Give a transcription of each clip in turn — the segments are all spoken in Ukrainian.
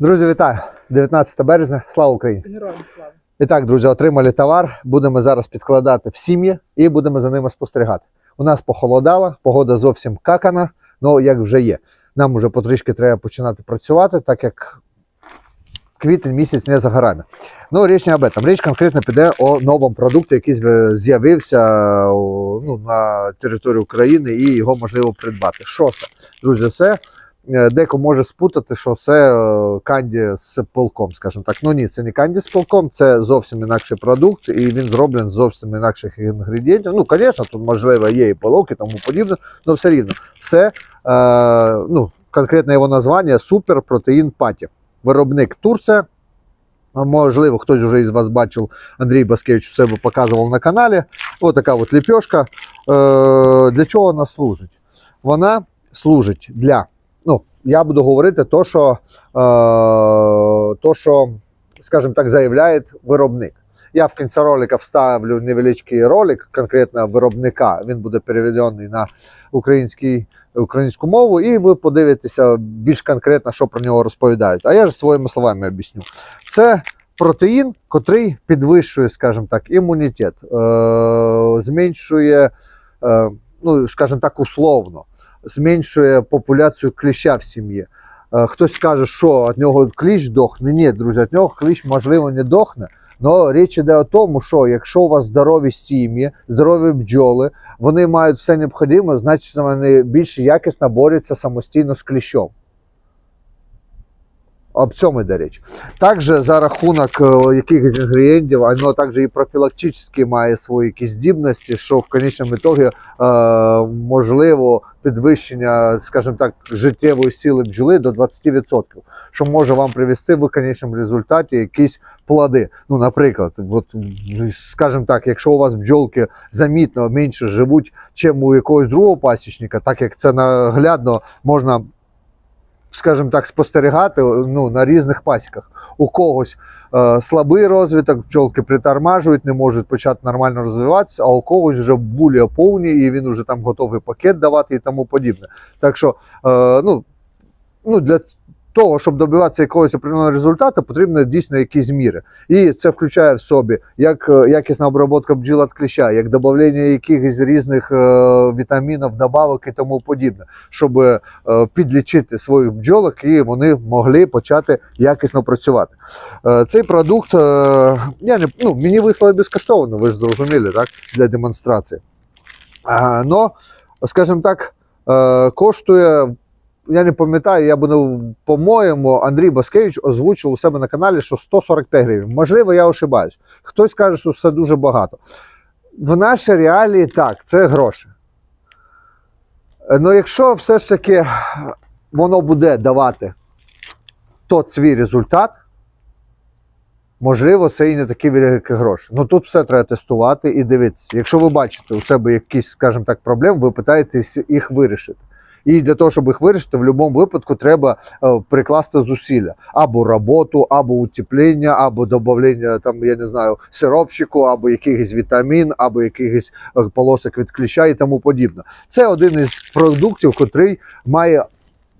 Друзі, вітаю! 19 березня, слава Україні! Героям слава. І так, друзі, отримали товар. Будемо зараз підкладати в сім'ї і будемо за ними спостерігати. У нас похолодало, погода зовсім какана, ну як вже є. Нам вже потрішки треба починати працювати, так як квітень місяць не за горами. Ну, річ не об этом. Річ конкретно піде о новому продукті, який з'явився ну, на території України і його можливо придбати. Що це? Друзі, це е, деко може спутати, що це е, канді з полком, скажімо так. Ну ні, це не канді з полком, це зовсім інакший продукт, і він зроблений з зовсім інакших інгредієнтів. Ну, звісно, тут можливо є і полок і тому подібне, але все рівно. Це е, ну, конкретне його названня суперпротеїн паті. Виробник Турція. Можливо, хтось вже із вас бачив, Андрій Баскевич у себе показував на каналі. Ось така от ліпьошка. Е, для чого вона служить? Вона служить для, я буду говорити то, що, е, то, що скажімо так, заявляє виробник. Я в кінці ролика вставлю невеличкий ролик конкретно виробника. Він буде переведений на український, українську мову, і ви подивитеся більш конкретно, що про нього розповідають. А я ж своїми словами об'ясню. Це протеїн, котрий підвищує, скажімо так, імунітет, е, зменшує, е, ну, скажімо так, условно, зменшує популяцію кліща в сім'ї. Е, Хтось каже, що від нього кліщ дохне. Ні, друзі, від нього кліщ, можливо, не дохне. Але річ іде о тому, що якщо у вас здорові сім'ї, здорові бджоли, вони мають все необхідне, значить вони більш якісно борються самостійно з кліщом. Об цьому йде річ. Також за рахунок е, якихось інгредієнтів, воно також і профілактично має свої якісь здібності, що в конечному ітогі е, можливо підвищення, скажімо так, життєвої сили бджоли до 20%, що може вам привести в конечному результаті якісь плоди. Ну, наприклад, от, скажімо так, якщо у вас бджолки замітно менше живуть, чим у якогось другого пасічника, так як це наглядно можна скажімо так, спостерігати ну, на різних пасіках. У когось е, слабий розвиток, пчолки притормажують, не можуть почати нормально розвиватися, а у когось вже булі повні, і він вже там готовий пакет давати і тому подібне. Так що, е, ну, ну, для того, щоб добиватися якогось определеного результату, потрібно дійсно якісь міри. І це включає в собі як е, якісна обробка бджіл від кліща, як додавлення якихось різних е, вітамінів, добавок і тому подібне, щоб е, підлічити своїх бджолок і вони могли почати якісно працювати. Цей продукт я не, ну, мені вислали безкоштовно, ви ж зрозуміли, так, для демонстрації. Но, скажімо так, коштує. Я не пам'ятаю, я буду, по-моєму, Андрій Баскевич озвучив у себе на каналі, що 145 гривень. Можливо, я ошибаюсь. Хтось каже, що це дуже багато. В нашій реалії так, це гроші. Ну, якщо все ж таки воно буде давати тот свій результат, можливо, це і не такі великі гроші. Ну тут все треба тестувати і дивитися. Якщо ви бачите у себе якісь, скажімо так, проблеми, ви питаєтесь їх вирішити. І для того, щоб їх вирішити, в будь-якому випадку треба е, прикласти зусилля або роботу, або утеплення, або додавлення там, я не знаю, сиропчику, або якихось вітамін, або якихось е, полосок від кліща і тому подібне. Це один із продуктів, котрий має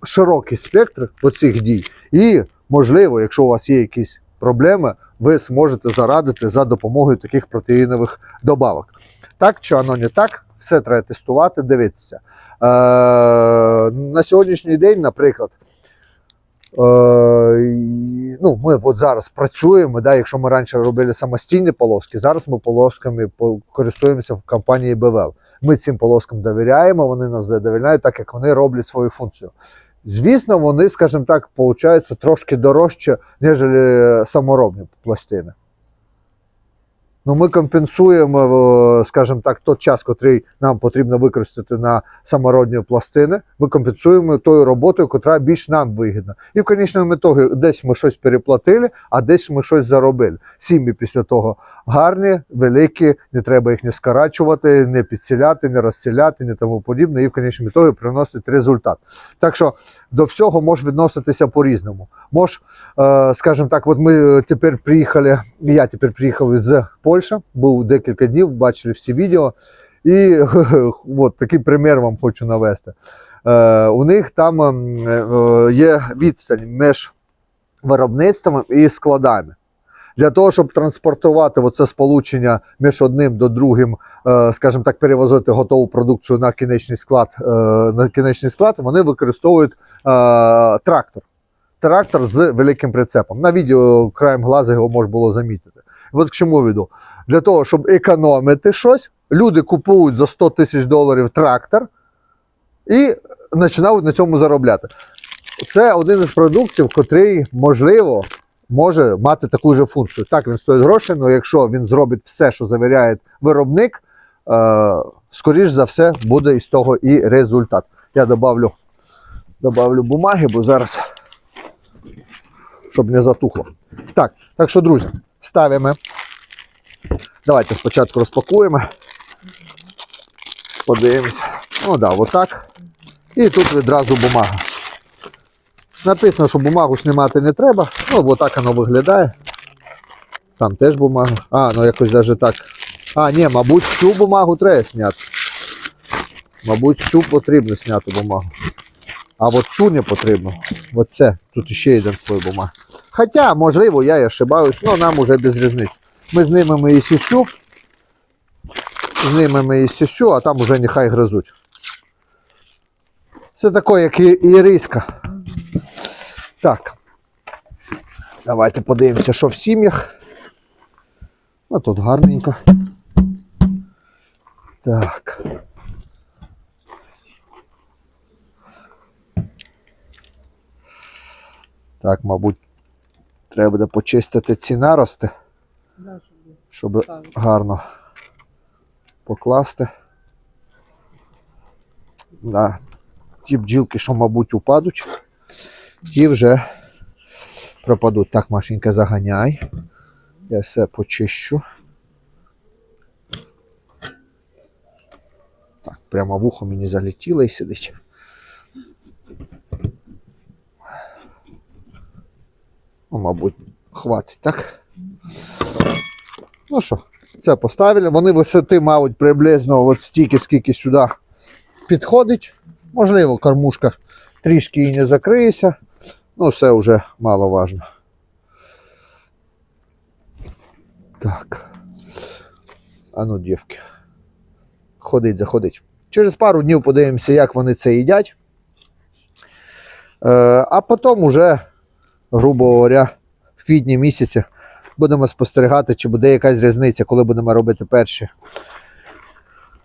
широкий спектр оцих дій. І, можливо, якщо у вас є якісь проблеми, ви зможете зарадити за допомогою таких протеїнових добавок. Так чи воно не так, все треба тестувати, дивитися. Е, на сьогоднішній день, наприклад, е, ну, ми от зараз працюємо, да, якщо ми раніше робили самостійні полоски, зараз ми полосками користуємося в компанії БВЛ. Ми цим полоскам довіряємо, вони нас задовільняють, так як вони роблять свою функцію. Звісно, вони, скажімо так, получаються трошки дорожче, ніж саморобні пластини. Ну, ми компенсуємо, скажімо так, той час, який нам потрібно використати на самородні пластини. Ми компенсуємо тою роботою, яка більш нам вигідна. І в конечному ітогі десь ми щось переплатили, а десь ми щось заробили. Сім'ї після того гарні, великі, не треба їх не скорачувати, не підсіляти, не розціляти, не тому подібне, і в конечному ітогі приносить результат. Так що до всього може відноситися по-різному. Мож, е, скажімо так, от ми тепер приїхали, я тепер приїхав з Польщі, був декілька днів, бачили всі відео. І от такий примір вам хочу навести. Е, у них там ем, е, є відстань між виробництвом і складами. Для того, щоб транспортувати оце сполучення між одним до другим, скажімо так, перевозити готову продукцію на кінечний склад, на кінечний склад, вони використовують трактор. Трактор з великим прицепом. На відео краєм глаза його можна було замітити. От к чому веду? Для того, щоб економити щось, люди купують за 100 тисяч доларів трактор і починають на цьому заробляти. Це один із продуктів, котрий, можливо, може мати таку ж функцію. Так, він стоїть грошей, але якщо він зробить все, що завіряє виробник, е, скоріш за все, буде із того і результат. Я добавлю, бумаги, бо зараз, щоб не затухло. Так, так що, друзі, ставимо. Давайте спочатку розпакуємо. Подивимося. Ну да, отак. І тут відразу бумага. Написано, що бумагу знімати не треба. Ну, бо так воно виглядає. Там теж бумага. А, ну якось навіть так. А, ні, мабуть, цю бумагу треба зняти. Мабуть, цю потрібно зняти бумагу. А от цю не потрібно. Оце. Тут ще один слой бумаги. Хоча, можливо, я і ошибаюсь, але нам уже без різниці. Ми знімемо і сісю. Знімемо і сісю, а там уже нехай гризуть. Це таке, як і, і риска. Так. Давайте подивимося, що в сім'ях. А тут гарненько. Так. Так, мабуть, треба буде почистити ці нарости, щоб гарно покласти. Да. Ті бджілки, що, мабуть, упадуть, ті вже пропадуть. Так, Машенька, заганяй. Я все почищу. Так, прямо вухо мені залетіло і сидить. Ну, мабуть, хватить, так? Ну що, це поставили. Вони висоти, мабуть, приблизно от стільки, скільки сюди підходить. Можливо, кормушка трішки і не закриється. Ну, це вже мало важно. Так. А ну, дівки. Ходить, заходить. Через пару днів подивимося, як вони це їдять. Е, а потім уже, грубо говоря, в квітні місяці будемо спостерігати, чи буде якась різниця, коли будемо робити перші,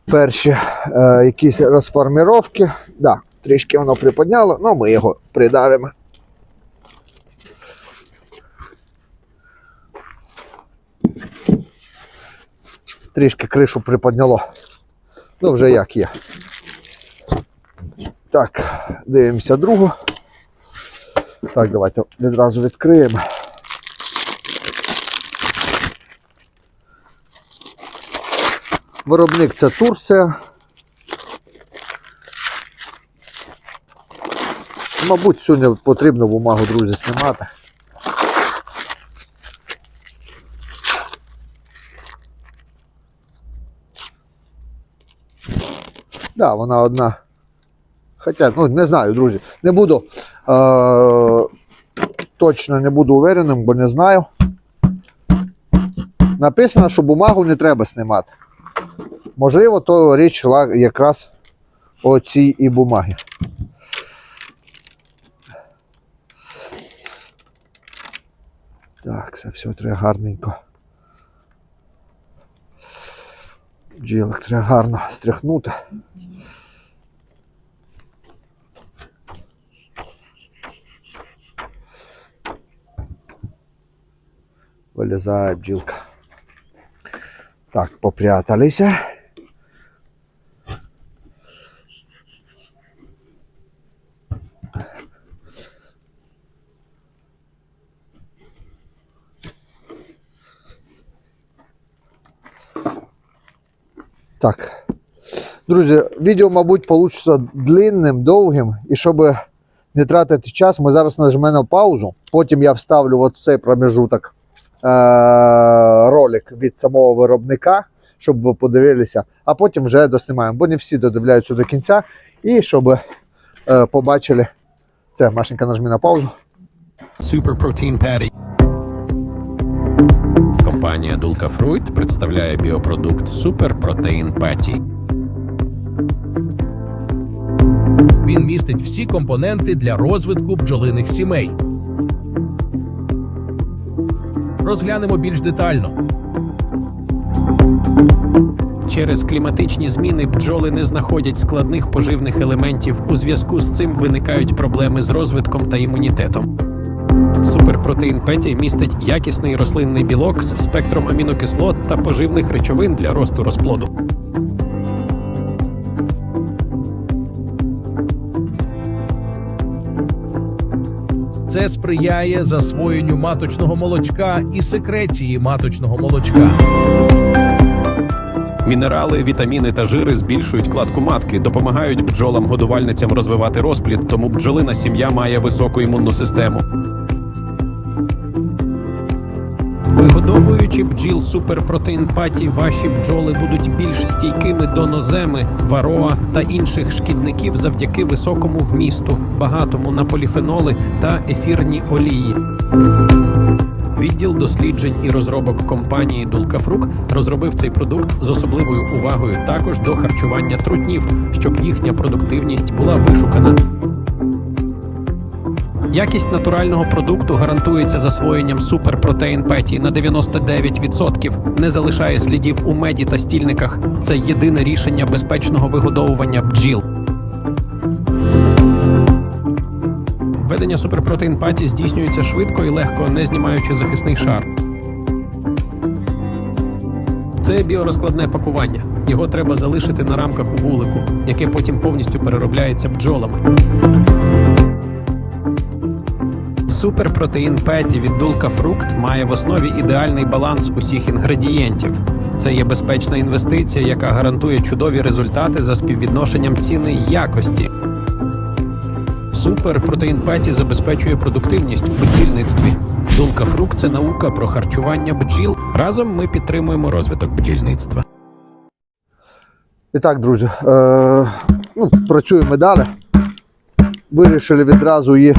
перші е, якісь розформіровки. Да, трішки воно приподняло, але ми його придавимо. Трішки кришу приподняло. Ну, вже як є. Так, дивимося другу. Так, давайте відразу відкриємо. Виробник це Турція. Мабуть, сьогодні потрібно бумагу, друзі, знімати. Да, вона одна. Хоча, ну не знаю, друзі. Не буду е- точно не буду увереним, бо не знаю. Написано, що бумагу не треба знімати. Можливо, то річ йшла якраз о цій і бумагі. Так, це все треба гарненько. Бджілок треба гарно стряхнути. Вилізає бджілка. Так, попряталися. Так. Друзі, відео, мабуть, вийде длинним, довгим. І щоб не тратити час, ми зараз нажмемо паузу. Потім я вставлю от в цей промежуток е- ролик від самого виробника, щоб ви подивилися, а потім вже доснімаємо, бо не всі додивляються до кінця. І щоб е, побачили це, Машенька, нажми на паузу. Super Protein Patty. Компанія Dulca Fruit представляє біопродукт Super Protein Patty. Він містить всі компоненти для розвитку бджолиних сімей. Розглянемо більш детально. Через кліматичні зміни бджоли не знаходять складних поживних елементів. У зв'язку з цим виникають проблеми з розвитком та імунітетом. Суперпротеїн Петі містить якісний рослинний білок з спектром амінокислот та поживних речовин для росту розплоду. Це сприяє засвоєнню маточного молочка і секреції маточного молочка. Мінерали, вітаміни та жири збільшують кладку матки, допомагають бджолам-годувальницям розвивати розплід, тому бджолина сім'я має високу імунну систему. Вигодовуючи бджіл суперпротеїн паті, ваші бджоли будуть більш стійкими до ноземи, вароа та інших шкідників завдяки високому вмісту, багатому на поліфеноли та ефірні олії. Відділ досліджень і розробок компанії Дулкафрук розробив цей продукт з особливою увагою також до харчування трутнів, щоб їхня продуктивність була вишукана. Якість натурального продукту гарантується засвоєнням суперпротеїн петі на 99%, не залишає слідів у меді та стільниках. Це єдине рішення безпечного вигодовування бджіл. Введення суперпротеїн паті здійснюється швидко і легко, не знімаючи захисний шар. Це біорозкладне пакування. Його треба залишити на рамках у вулику, яке потім повністю переробляється бджолами. Суперпротеїн Петі від Дулка Фрукт має в основі ідеальний баланс усіх інгредієнтів. Це є безпечна інвестиція, яка гарантує чудові результати за співвідношенням ціни й якості. Суперпротеїн Петі забезпечує продуктивність у бджільництві. Дулка Фрукт це наука про харчування бджіл. Разом ми підтримуємо розвиток бджільництва. І так, друзі, е, ну, працюємо далі. Вирішили відразу її,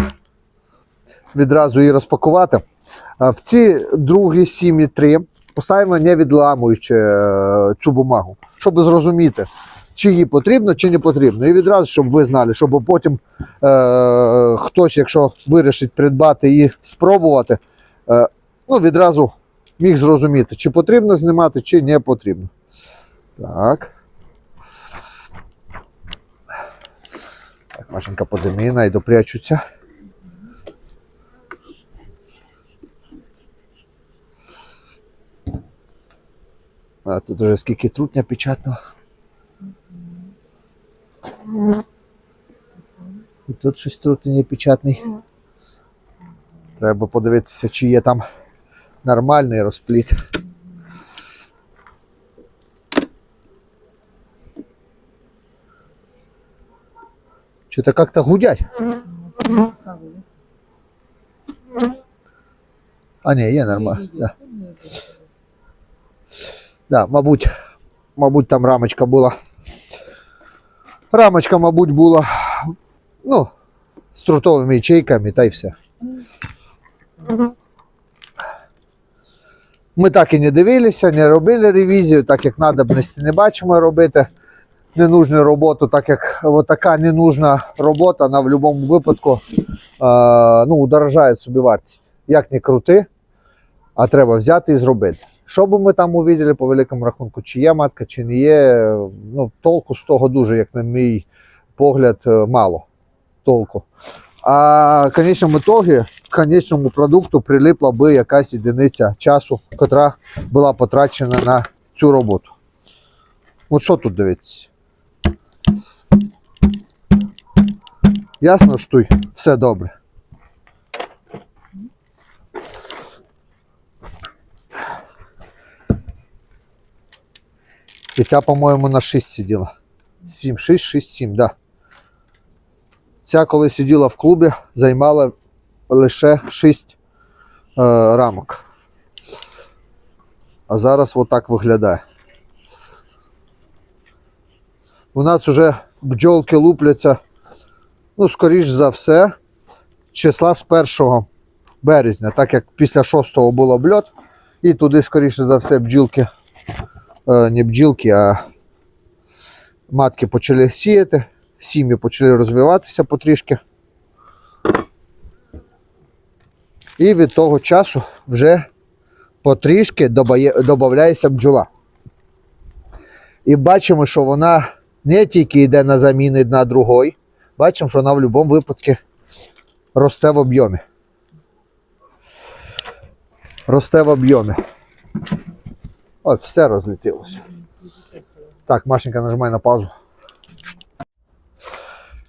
відразу її розпакувати. В ці другі сім'ї три поставимо не відламуючи е, цю бумагу, щоб зрозуміти, чи їй потрібно, чи не потрібно. І відразу, щоб ви знали, щоб потім е, хтось, якщо вирішить придбати і спробувати, е, ну, відразу міг зрозуміти, чи потрібно знімати, чи не потрібно. Так. Так, подиміна і допрячуться. А тут вже скільки трутня печатного. І тут щось трутень печатний. Треба подивитися, чи є там нормальний розпліт. Что-то как-то гудять. А, ні, є нормально. Да. Да, мабуть, мабуть, там рамочка була. Рамочка, мабуть, була. Ну, з трутовими ячейками та й все. Ми так і не дивилися, не робили ревізію, так як надобності не бачимо робити ненужну роботу, так як така ненужна робота, вона в будь-якому випадку е, ну, удорожає собі вартість. Як не крути, а треба взяти і зробити. Що би ми там увиділи по великому рахунку, чи є матка, чи не є, ну, толку з того дуже, як на мій погляд, е, мало. Толку. А в конечному ітогі, в конечному продукту прилипла би якась єдиниця часу, яка була потрачена на цю роботу. От що тут дивитися? Ясно, штуй, все добре. І ця, по-моєму, на 6 сиділа. 7, 6, 6, 7, да. Ця, коли сиділа в клубі, займала лише 6 е, рамок. А зараз отак виглядає. У нас вже бджолки лупляться, ну, скоріш за все, числа з 1 березня, так як після 6-го був обльот, і туди, скоріше за все, бджілки, не бджілки, а матки почали сіяти, сім'ї почали розвиватися потрішки. І від того часу вже потрішки додається бджола. І бачимо, що вона не тільки йде на заміни одна другої, бачимо, що вона в будь-якому випадку росте в об'ємі. Росте в об'ємі. Ось, все розлетілося. Так, Машенька, нажимай на паузу.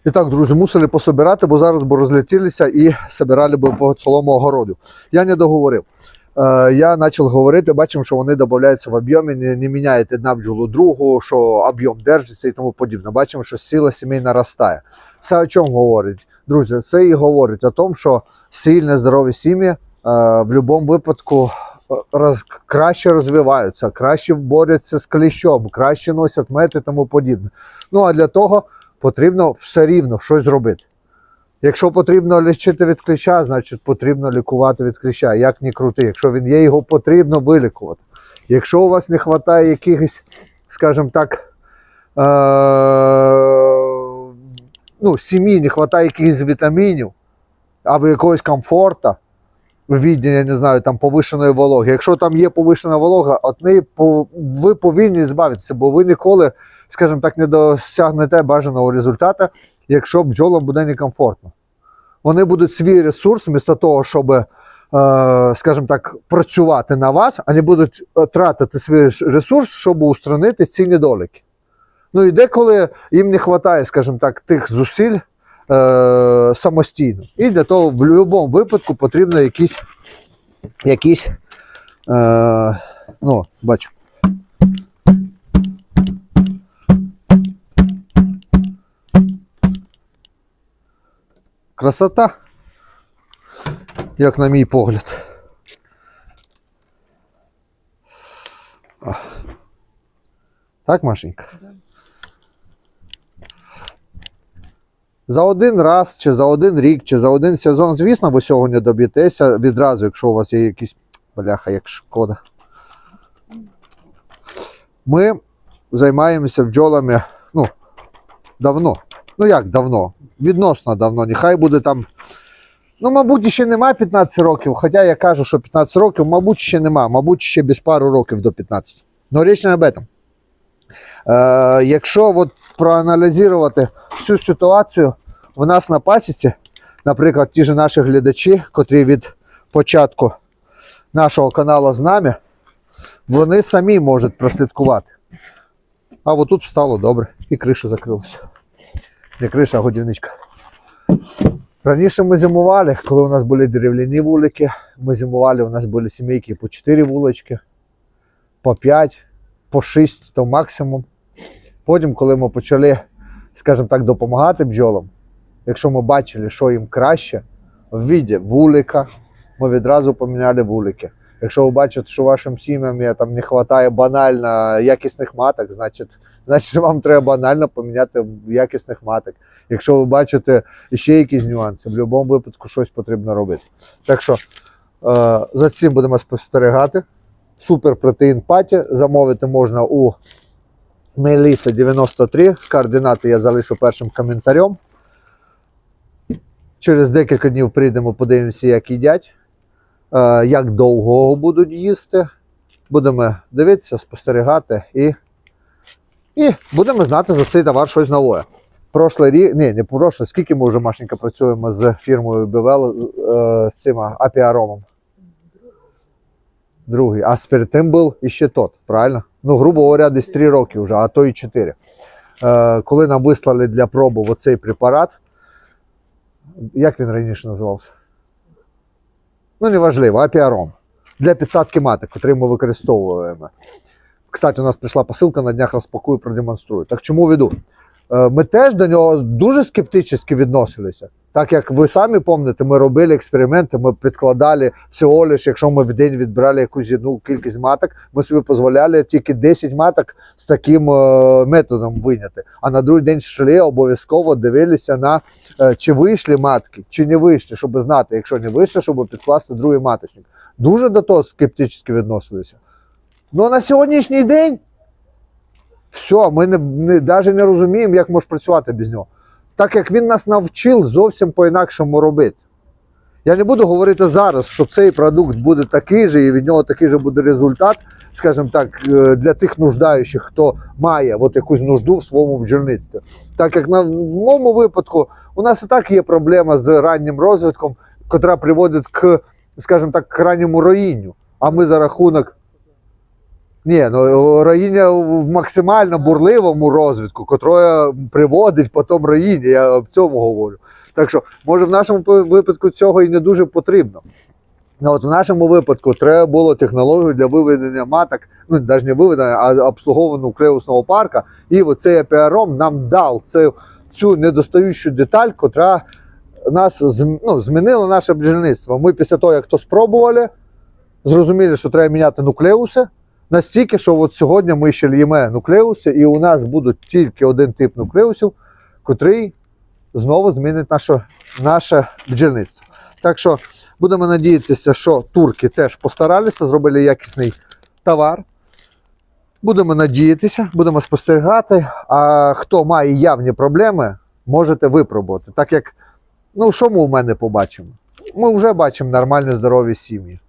І так, друзі, мусили пособирати, бо зараз б розлетілися і собирали б по цілому огороду. Я не договорив. Е, я почав говорити, бачимо, що вони додаються в об'ємі, не, не міняють одна бджолу другу, що об'єм держиться і тому подібне. Бачимо, що сила сімей наростає. Це о чому говорить? Друзі, це і говорить о тому, що сильні, здорові сім'ї е, в будь-якому випадку роз, краще розвиваються, краще борються з кліщом, краще носять мети і тому подібне. Ну а для того потрібно все рівно щось зробити. Якщо потрібно лічити від кліща, значить потрібно лікувати від кліща. Як ні крути. Якщо він є, його потрібно вилікувати. Якщо у вас не вистачає якихось, скажімо так, е- ну, сім'ї, не вистачає якихось вітамінів або якогось комфорту, в віді, я не знаю, там повишеної вологи. Якщо там є повишена волога, от неї ви повинні збавитися, бо ви ніколи, скажімо так, не досягнете бажаного результату, якщо бджолам буде некомфортно. Вони будуть свій ресурс, вмісто того, щоб, е, скажімо так, працювати на вас, вони будуть е, тратити свій ресурс, щоб устранити ці недоліки. Ну і деколи їм не вистачає, скажімо так, тих зусиль е, самостійно. І для того в будь-якому випадку потрібно якісь, якісь е, ну, бачу. Красота, як на мій погляд. Так, Машенька? За один раз, чи за один рік, чи за один сезон, звісно, ви цього не доб'єтеся відразу, якщо у вас є якісь бляха, як шкода. Ми займаємося бджолами ну, давно. Ну як давно? Відносно давно. Нехай буде там. Ну, мабуть, ще немає 15 років. Хоча я кажу, що 15 років, мабуть, ще нема. Мабуть, ще без пару років до 15. Ну, річ не об этом. Е, якщо от проаналізувати всю ситуацію в нас на пасіці, наприклад, ті ж наші глядачі, котрі від початку нашого каналу з нами, вони самі можуть прослідкувати. А от тут стало добре, і криша закрилася. Не криша, а годівничка. Раніше ми зимували, коли у нас були дерев'яні вулики, ми зимували, у нас були сімейки по 4 вулички, по 5, по 6 то максимум. Потім, коли ми почали, скажімо так, допомагати бджолам, якщо ми бачили, що їм краще, в віді вулика, ми відразу поміняли вулики. Якщо ви бачите, що вашим сім'ям там не вистачає банально якісних маток, значить, значить вам треба банально поміняти якісних маток. Якщо ви бачите ще якісь нюанси, в будь-якому випадку щось потрібно робити. Так що е, за цим будемо спостерігати. Супер протеїн паті замовити можна у Меліса 93. Координати я залишу першим коментарем. Через декілька днів прийдемо, подивимося, як їдять, е, як довго будуть їсти. Будемо дивитися, спостерігати і, і будемо знати за цей товар щось нове. Прошлий рік, ні, не прошлий, скільки ми вже Машенька працюємо з фірмою е, з цим апіаромом? Другий. А перед тим був іще тот, правильно? Ну, грубо говоря, десь 3 роки вже, а то і 4. Е, коли нам вислали для проби оцей препарат, як він раніше називався? Ну, неважливо, апіаром. Для підсадки маток, який ми використовуємо. Кстати, у нас прийшла посилка, на днях розпакую, продемонструю. Так чому веду? Е, Ми теж до нього дуже скептично відносилися. Так як ви самі пам'ятаєте, ми робили експерименти, ми підкладали всього лиш, якщо ми в день відбирали якусь одну кількість маток, ми собі дозволяли тільки 10 маток з таким е, методом виняти. А на другий день йшли, обов'язково дивилися на е, чи вийшли матки, чи не вийшли, щоб знати, якщо не вийшли, щоб підкласти другий маточник. Дуже до того скептично відносилися. Ну на сьогоднішній день все, ми не, не, навіть не розуміємо, як може працювати без нього. Так як він нас навчив зовсім по-інакшому робити. Я не буду говорити зараз, що цей продукт буде такий же, і від нього такий же буде результат, скажімо так, е, для тих нуждаючих, хто має от якусь нужду в своєму бджільництві. Так як на, в моєму випадку у нас і так є проблема з раннім розвитком, котра приводить к, скажімо так, к ранньому роїнню. А ми за рахунок ні, ну роїння в максимально бурливому розвитку, котре приводить потім роїння, я об цьому говорю. Так що, може, в нашому випадку цього і не дуже потрібно. Ну, от в нашому випадку треба було технологію для виведення маток, ну навіть не виведення, а обслуговуваного клеусного парка. І оцей апіаром нам дав цю, цю недостаючу деталь, котра нас ну, змінила наше бджільництво. Ми після того, як то спробували, зрозуміли, що треба міняти нуклеуси. Настільки, що от сьогодні ми ще л'ємо нуклеуси, і у нас будуть тільки один тип нуклеусів, котрий знову змінить наше, наше бджільництво. Так що будемо надіятися, що турки теж постаралися, зробили якісний товар. Будемо надіятися, будемо спостерігати. А хто має явні проблеми, можете випробувати. Так як, ну, що ми у мене побачимо? Ми вже бачимо нормальні здорові сім'ї.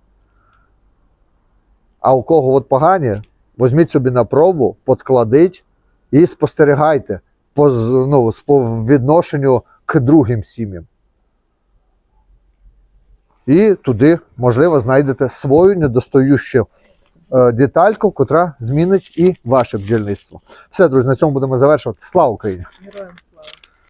А у кого от погані, візьміть собі на пробу, подкладіть і спостерігайте по, ну, по відношенню к другим сім'ям. І туди, можливо, знайдете свою недостающу е, детальку, котра змінить і ваше бджільництво. Все, друзі, на цьому будемо завершувати. Слава Україні! Героям